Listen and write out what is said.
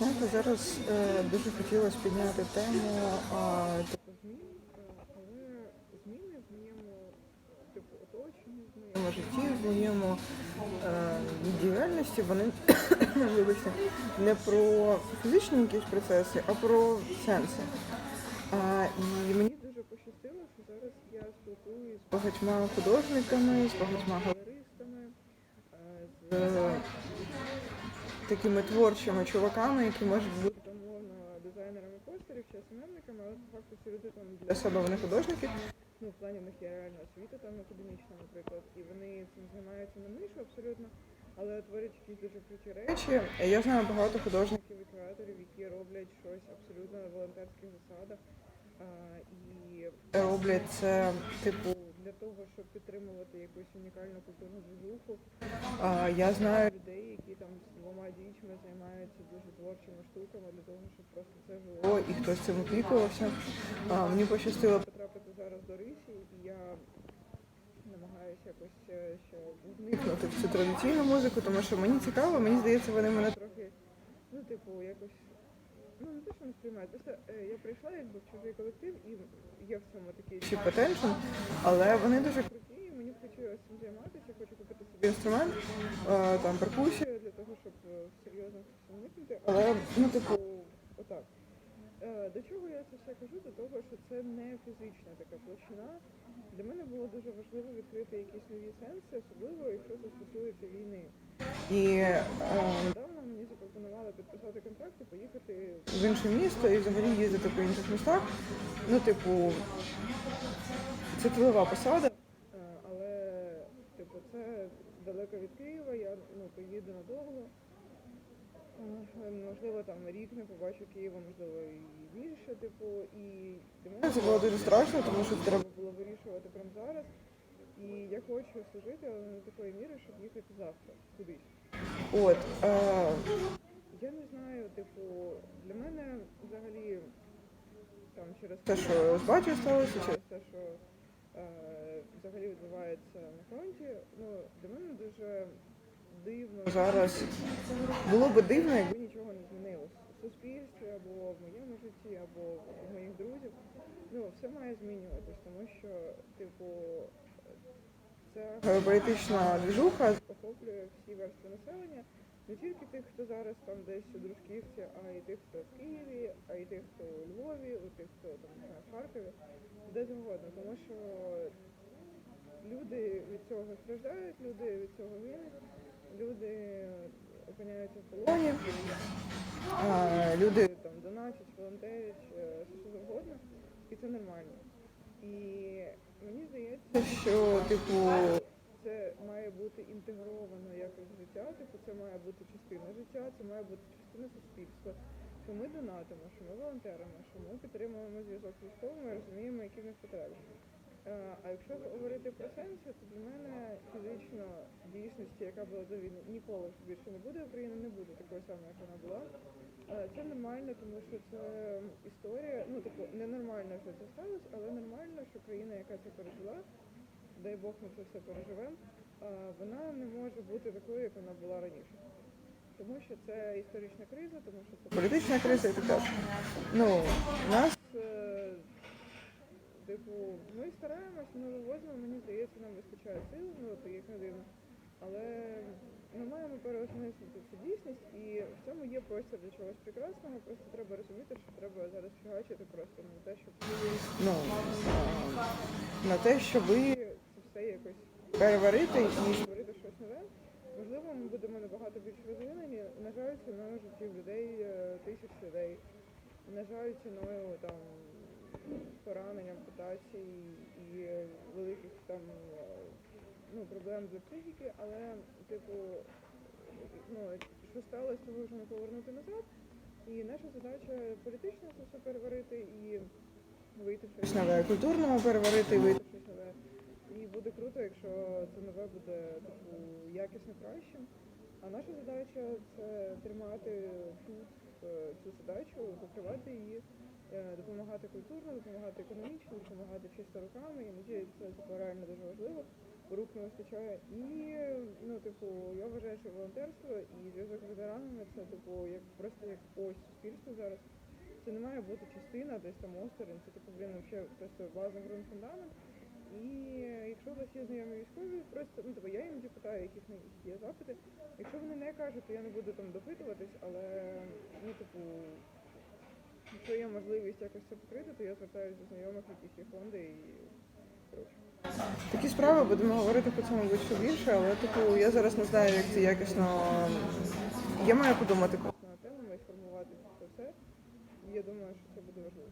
знаєте, зараз е, дуже хотілося підняти тему е, типу змін, е, але зміни в моєму типу оточенні, в моєму житті, в моєму е, діяльності, вони вибачте, не про фізичні якісь процеси, а про сенси. А, і мені дуже пощастило, що зараз я спілкуюсь з багатьма художниками, з багатьма галеристами, е, з такими творчими чуваками, які можуть бути там мовно дизайнерами постерів чи СММниками, але по факту ці люди там для себе вони художники. Ну, в плані в них є реальна освіта там академічна, наприклад, і вони цим займаються на нишу абсолютно, але творять якісь дуже круті речі. Я знаю багато художників і креаторів, які роблять щось абсолютно на волонтерських засадах. А, і роблять це, типу, того, щоб підтримувати якусь унікальну культурну движуху. А, я знаю людей, які там з двома дітьми займаються дуже творчими штуками для того, щоб просто це жило і хтось цим опікувався. А, мені пощастило потрапити зараз до Рисі, і я намагаюся якось е, ще вникнути в цю традиційну музику, тому що мені цікаво, мені здається, вони мене трохи, ну, типу, якось. Ну, не те, що не сприймають. Просто е, я прийшла якби в чужий колектив і є в цьому такий чи потеншн, але вони дуже круті, і мені хотілося цим займатися, хочу купити собі інструмент, е, там перкусію для того, щоб е, серйозно вникнути. Але ну, типу, отак. Е, До чого я це все кажу? До того, що це не фізична така площина. Для мене було дуже важливо відкрити якісь нові сенси, особливо якщо це стосується війни. І е, недавно мені підписати контракт і поїхати в інше місто і взагалі їздити по інших містах. Ну, типу, це тилова посада, е, але типу, це далеко від Києва, я ну, поїду надовго. Е, Можливо, там рік не побачу Києва, можливо, і більше, типу, і для мене це було дуже страшно, тому що треба було вирішувати прямо зараз. І я хочу служити, але не такої міри, щоб їхати завтра кудись. От е, я не знаю, типу, для мене взагалі там через те, що з батьком сталося, через те, що е, взагалі відбувається на фронті, ну для мене дуже дивно зараз. Було би дивно, якби нічого не змінилось в суспільстві або в моєму житті, або в моїх друзів. Ну, все має змінюватись, тому що, типу, ця політична движуха охоплює всі верстви населення, не тільки тих, хто зараз там десь у Дружківці, а й тих, хто в Києві, а й тих, хто у Львові, у тих, хто там в Харкові, де завгодно, тому що люди від цього страждають, люди від цього гинуть, люди опиняються в полоні, люди там донатять, волонтерять, е, що завгодно, і це нормально. І мені здається, що типу бути інтегровано якось в життя, типу це має бути частина життя, це має бути частина суспільства. Що ми донатимо, що ми волонтеримо, що ми підтримуємо зв'язок з військовими, розуміємо, які в них потреби. Е, А якщо говорити про сенси, то для мене фізично дійсності, яка була до війни, ніколи більше не буде. Україна не буде такою самою, як вона була. Е, Це нормально, тому що це історія. Ну типу, ненормально, що це сталося, але нормально, що країна, яка це пережила, дай Бог ми це все переживемо, е, вона не може бути такою, як вона була раніше. Тому що це історична криза, тому що це політична криза і так далі. Ну, нас, е, типу, ми стараємось, ми вивозимо, мені здається, нам вистачає сил, ну, от як не дивно. Але ми маємо переосмислити цю дійсність, і в цьому є простір для чогось прекрасного, просто треба розуміти, що треба зараз фігачити просто на те, щоб ну, на те, щоб це все якось переварити і створити щось нове. Можливо, ми будемо набагато більш розвинені. На жаль, ціною життів людей, е, тисяч людей. На жаль, ціною там поранень, ампутацій і е, великих там е, ну, проблем для психіки, але типу, ну, що сталося, то можемо повернути назад. І наша задача політично це все переварити і вийти в щось нове, культурно переварити і вийти в щось нове. І буде круто, якщо це нове буде типу якісно кращим. А наша задача це тримати тут е, цю задачу, покривати її, е, допомагати культурно, допомагати економічно, допомагати чисто руками. І Іноді це типу, реально дуже важливо. Рук не вистачає. І ну, типу, я вважаю, що волонтерство і зв'язок з ветеранами це типу як просто як ось суспільства зараз. Це не має бути частина десь там осторонь, це типу, блін, взагалі просто ґрунт фундамент. І якщо у вас є знайомі військові, просто ну тобто я іноді питаю, яких в них є запити. Якщо вони не кажуть, то я не буду там допитуватись, але ну типу, якщо є можливість якось це покрити, то я звертаюся до знайомих, яких є фонди і коротше. Такі справи будемо говорити про це, мабуть, ще більше, але типу я зараз не знаю, як це якісно. Я маю подумати на тему сформувати це все. Я думаю, що це буде важливо.